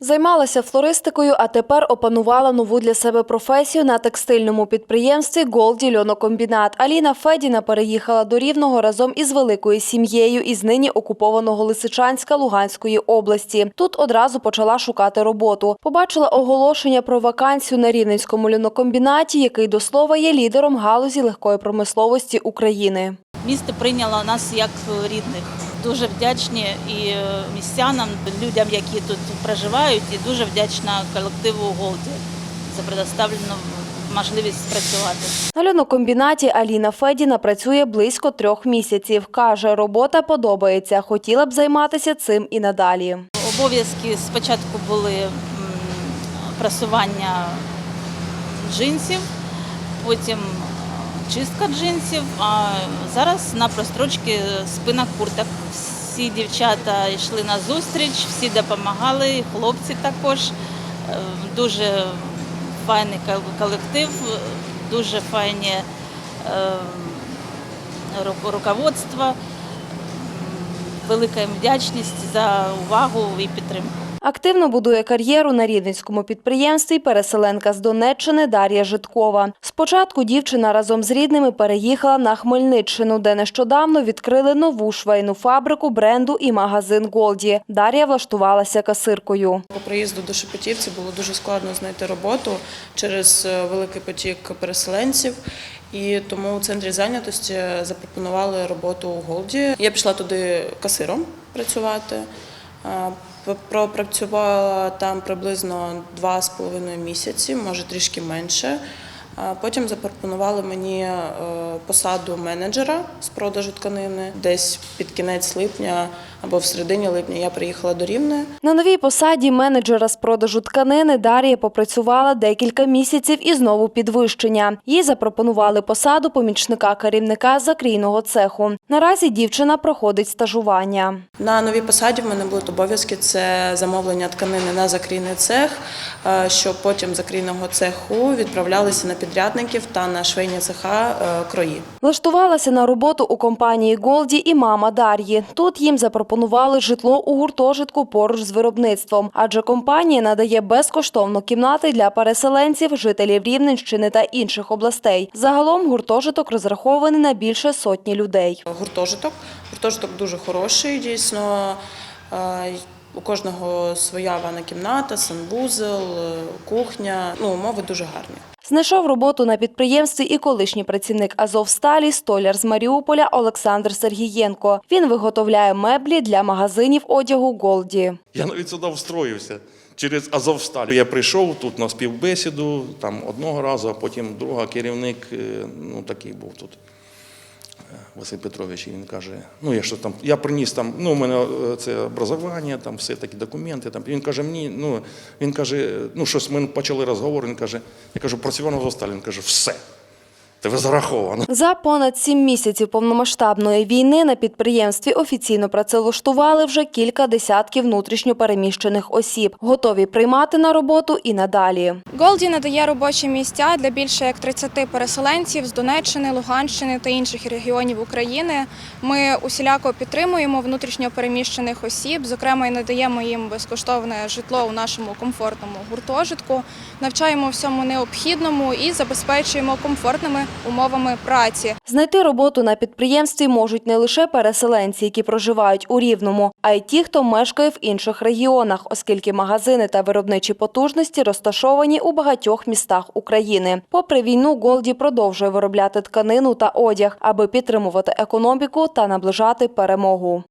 Займалася флористикою, а тепер опанувала нову для себе професію на текстильному підприємстві Голді Льонокомбінат. Аліна Федіна переїхала до Рівного разом із великою сім'єю із нині окупованого Лисичанська Луганської області. Тут одразу почала шукати роботу. Побачила оголошення про вакансію на Рівненському льонокомбінаті, який до слова є лідером галузі легкої промисловості України. Місто прийняло нас як рідних. Дуже вдячні і е, містянам, людям, які тут проживають, і дуже вдячна колективу Голді за предоставлену можливість працювати. На льонокомбінаті Аліна Федіна працює близько трьох місяців. Каже, робота подобається. Хотіла б займатися цим і надалі. Обов'язки спочатку були м, прасування джинсів, потім чистка джинсів, а зараз на прострочки спина курток. Всі дівчата йшли на зустріч, всі допомагали, хлопці також. Е, Дуже файний колектив, дуже файні е, руководство. Велика їм вдячність за увагу і підтримку. Активно будує кар'єру на рівненському підприємстві переселенка з Донеччини Дар'я Житкова. Спочатку дівчина разом з рідними переїхала на Хмельниччину, де нещодавно відкрили нову швейну фабрику бренду і магазин Голді. Дар'я влаштувалася касиркою. По приїзду до Шепетівці було дуже складно знайти роботу через е, великий потік переселенців. І тому у центрі зайнятості запропонували роботу у Голді. Я пішла туди касиром працювати. Пропрацювала там приблизно два з половиною місяці, може трішки менше. Потім запропонували мені е, посаду менеджера з продажу тканини. Десь під кінець липня або в середині липня я приїхала до Рівне. На новій посаді менеджера з продажу тканини Дар'я попрацювала декілька місяців і знову підвищення. Їй запропонували посаду помічника керівника закрійного цеху. Наразі дівчина проходить стажування. На новій посаді в мене будуть обов'язки це замовлення тканини на закрійний цех, е, щоб потім закрійного цеху відправлялися на підрядників та на швейні цеха е, крої. Влаштувалася на роботу у компанії Голді і мама Дар'ї. Тут їм запропонували житло у гуртожитку поруч з виробництвом, адже компанія надає безкоштовно кімнати для переселенців, жителів Рівненщини та інших областей. Загалом гуртожиток розрахований на більше сотні людей. Гуртожиток. Гуртожиток дуже хороший, дійсно. Е, У кожного своя ванна кімната, санвузел, е, кухня. Ну, умови дуже гарні. Знайшов роботу на підприємстві і колишній працівник Азовсталі, столяр з Маріуполя Олександр Сергієнко. Він виготовляє меблі для магазинів одягу Голді. Я навіть сюди встроївся через Азовсталь. Я прийшов тут на співбесіду, там одного разу, а потім друга керівник, е, ну такий був тут. Василь Петрович, і він каже: ну я що там, я приніс там, ну у мене е, це образування, там все такі документи. Там він каже, мені, ну він каже, ну щось ми почали розговор. Він каже, я кажу, працював на Він каже, все, тебе зараховано. За понад сім місяців повномасштабної війни на підприємстві офіційно працевлаштували вже кілька десятків внутрішньо переміщених осіб, готові приймати на роботу і надалі. Голді надає робочі місця для більше як 30 переселенців з Донеччини, Луганщини та інших регіонів України. Ми усіляко підтримуємо внутрішньо переміщених осіб, зокрема і надаємо їм безкоштовне житло у нашому комфортному гуртожитку, навчаємо всьому необхідному і забезпечуємо комфортними умовами праці. Знайти роботу на підприємстві можуть не лише переселенці, які проживають у Рівному, а й ті, хто мешкає в інших регіонах, оскільки магазини та виробничі потужності розташовані у багатьох містах України. Попри війну, Голді продовжує виробляти тканину та одяг, аби підтримувати економіку та наближати перемогу.